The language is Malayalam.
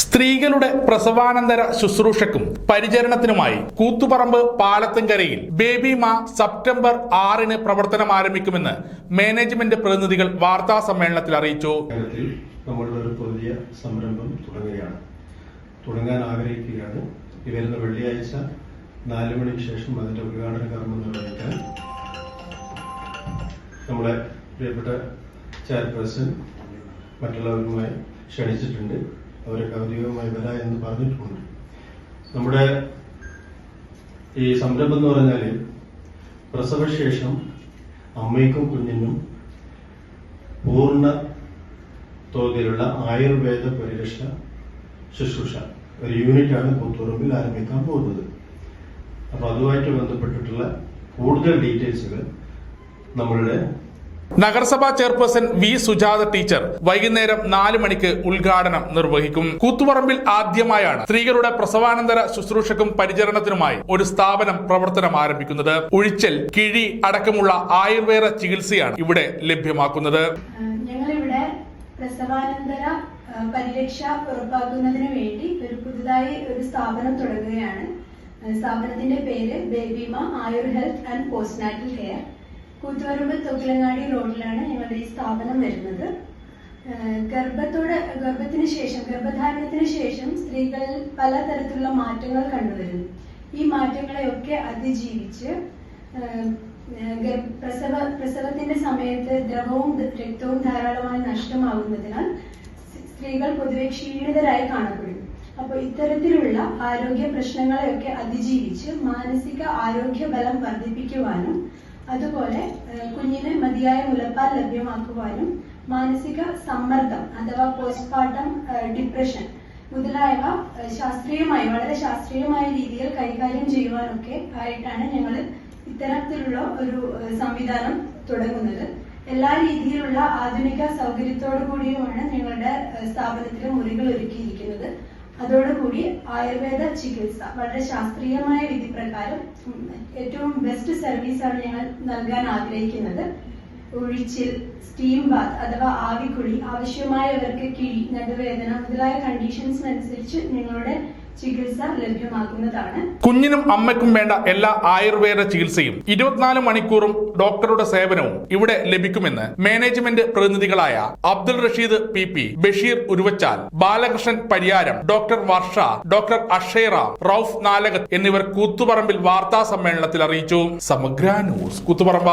സ്ത്രീകളുടെ പ്രസവാനന്തര ശുശ്രൂഷക്കും പരിചരണത്തിനുമായി കൂത്തുപറമ്പ് പാലത്തുംകരയിൽ ബേബി മാ സെപ്റ്റംബർ ആറിന് പ്രവർത്തനം ആരംഭിക്കുമെന്ന് മാനേജ്മെന്റ് പ്രതിനിധികൾ വാർത്താ സമ്മേളനത്തിൽ അറിയിച്ചു. നമ്മളൊരു പുതിയ സംരംഭം തുടങ്ങുകയാണ്. തുടങ്ങാൻ ആഗ്രഹിക്കുകയാണ്. ഈ വരുന്ന വെള്ളിയാഴ്ച നാല് മണിക്ക് ശേഷം അതിന്റെ ഉദ്ഘാടന കർമ്മം നിർവഹിക്കാൻ നമ്മുടെ പ്രിയപ്പെട്ട ചെയർപേഴ്സൺ മറ്റുള്ളവരുമായി ക്ഷണിച്ചിട്ടുണ്ട്. അവരൊക്കെ ഔദ്യോഗികമായി വരാ എന്ന് പറഞ്ഞിട്ടുണ്ട്. നമ്മുടെ ഈ സംരംഭം എന്ന് പറഞ്ഞാൽ പ്രസവശേഷം അമ്മയ്ക്കും കുഞ്ഞിനും പൂർണ തോതിലുള്ള ആയുർവേദ പരിരക്ഷ ശുശ്രൂഷ. ഒരു യൂണിറ്റാണ് പുത്തുറമ്പിൽ ആരംഭിക്കാൻ പോകുന്നത്. അപ്പൊ അതുമായിട്ട് ബന്ധപ്പെട്ടിട്ടുള്ള കൂടുതൽ ഡീറ്റെയിൽസുകൾ നമ്മളുടെ നഗരസഭാ ചെയർപേഴ്സൺ വി സുജാത ടീച്ചർ വൈകുന്നേരം നാല് മണിക്ക് ഉദ്ഘാടനം നിർവഹിക്കും. കൂത്തുപറമ്പിൽ ആദ്യമായാണ് സ്ത്രീകളുടെ പ്രസവാനന്തര ശുശ്രൂഷക്കും പരിചരണത്തിനുമായി ഒരു സ്ഥാപനം പ്രവർത്തനം ആരംഭിക്കുന്നത്. ഉഴിച്ചൽ കിഴി അടക്കമുള്ള ആയുർവേദ ചികിത്സയാണ് ഇവിടെ ലഭ്യമാക്കുന്നത്. ഞങ്ങളിവിടെ പ്രസവാനന്തര പരിരക്ഷ ഉറപ്പാക്കുന്നതിന് വേണ്ടി ഒരു പുതുതായി ഒരു സ്ഥാപനം തുടങ്ങുകയാണ്. സ്ഥാപനത്തിന്റെ പേര് Babyma Ayur health and postnatal care. Koothuparamba Thokkilangadi റോഡിലാണ് ഞങ്ങളുടെ ഈ സ്ഥാപനം വരുന്നത്. ഗർഭത്തോടെ ഗർഭത്തിന് ശേഷം ഗർഭധാരണത്തിന് ശേഷം സ്ത്രീകളിൽ പലതരത്തിലുള്ള മാറ്റങ്ങൾ കണ്ടുവരുന്നു. ഈ മാറ്റങ്ങളെയൊക്കെ അതിജീവിച്ച് പ്രസവ പ്രസവത്തിന്റെ സമയത്ത് ദ്രവവും രക്തവും ധാരാളമായി നഷ്ടമാകുന്നതിനാൽ സ്ത്രീകൾ പൊതുവെ ക്ഷീണിതരായി കാണപ്പെടുന്നു. അപ്പോൾ ഇത്തരത്തിലുള്ള ആരോഗ്യ പ്രശ്നങ്ങളെയൊക്കെ അതിജീവിച്ച് മാനസിക ആരോഗ്യ ബലം വർദ്ധിപ്പിക്കുവാനും അതുപോലെ കുഞ്ഞിന് മതിയായ മുലപ്പാൽ ലഭ്യമാക്കുവാനും മാനസിക സമ്മർദ്ദം അഥവാ പോസ്റ്റ്മോർട്ടം ഡിപ്രഷൻ മുതലായവ ശാസ്ത്രീയമായി വളരെ ശാസ്ത്രീയമായ രീതിയിൽ കൈകാര്യം ചെയ്യുവാനൊക്കെ ആയിട്ടാണ് ഞങ്ങൾ ഇത്തരത്തിലുള്ള ഒരു സംവിധാനം തുടങ്ങുന്നത്. എല്ലാ രീതിയിലുള്ള ആധുനിക സൗകര്യത്തോടു കൂടിയുമാണ് ഞങ്ങളുടെ സ്ഥാപനത്തിൽ മുറികൾ ഒരുക്കിയിരിക്കുന്നത്. അതോടുകൂടി ആയുർവേദ ചികിത്സ. വളരെ ശാസ്ത്രീയമായ വിധി പ്രകാരം ഏറ്റവും ബെസ്റ്റ് സർവീസ് ആണ് ഞങ്ങൾ നൽകാൻ ആഗ്രഹിക്കുന്നത്. ഒഴിച്ചിൽ സ്റ്റീം ബാത്ത് അഥവാ ആവിക്കുഴി ആവശ്യമായവർക്ക് കിഴി നടുവേദന മുതലായ കണ്ടീഷൻസിനനുസരിച്ച് നിങ്ങളുടെ ചികിത്സ കുഞ്ഞിനും അമ്മയ്ക്കും വേണ്ട എല്ലാ ആയുർവേദ ചികിത്സയും ഇരുപത്തിനാല് മണിക്കൂറും ഡോക്ടറുടെ സേവനവും ഇവിടെ ലഭിക്കുമെന്ന് management പ്രതിനിധികളായ Abdul Rasheed P P Basheer Uruvachal Balakrishnan Pariyaram doctor Varsha doctor Akshayara Rauf Nalakath എന്നിവർ കൂത്തുപറമ്പിൽ വാർത്താ സമ്മേളനത്തിൽ അറിയിച്ചു. സമഗ്ര ന്യൂസ് കൂത്തുപറമ്പ.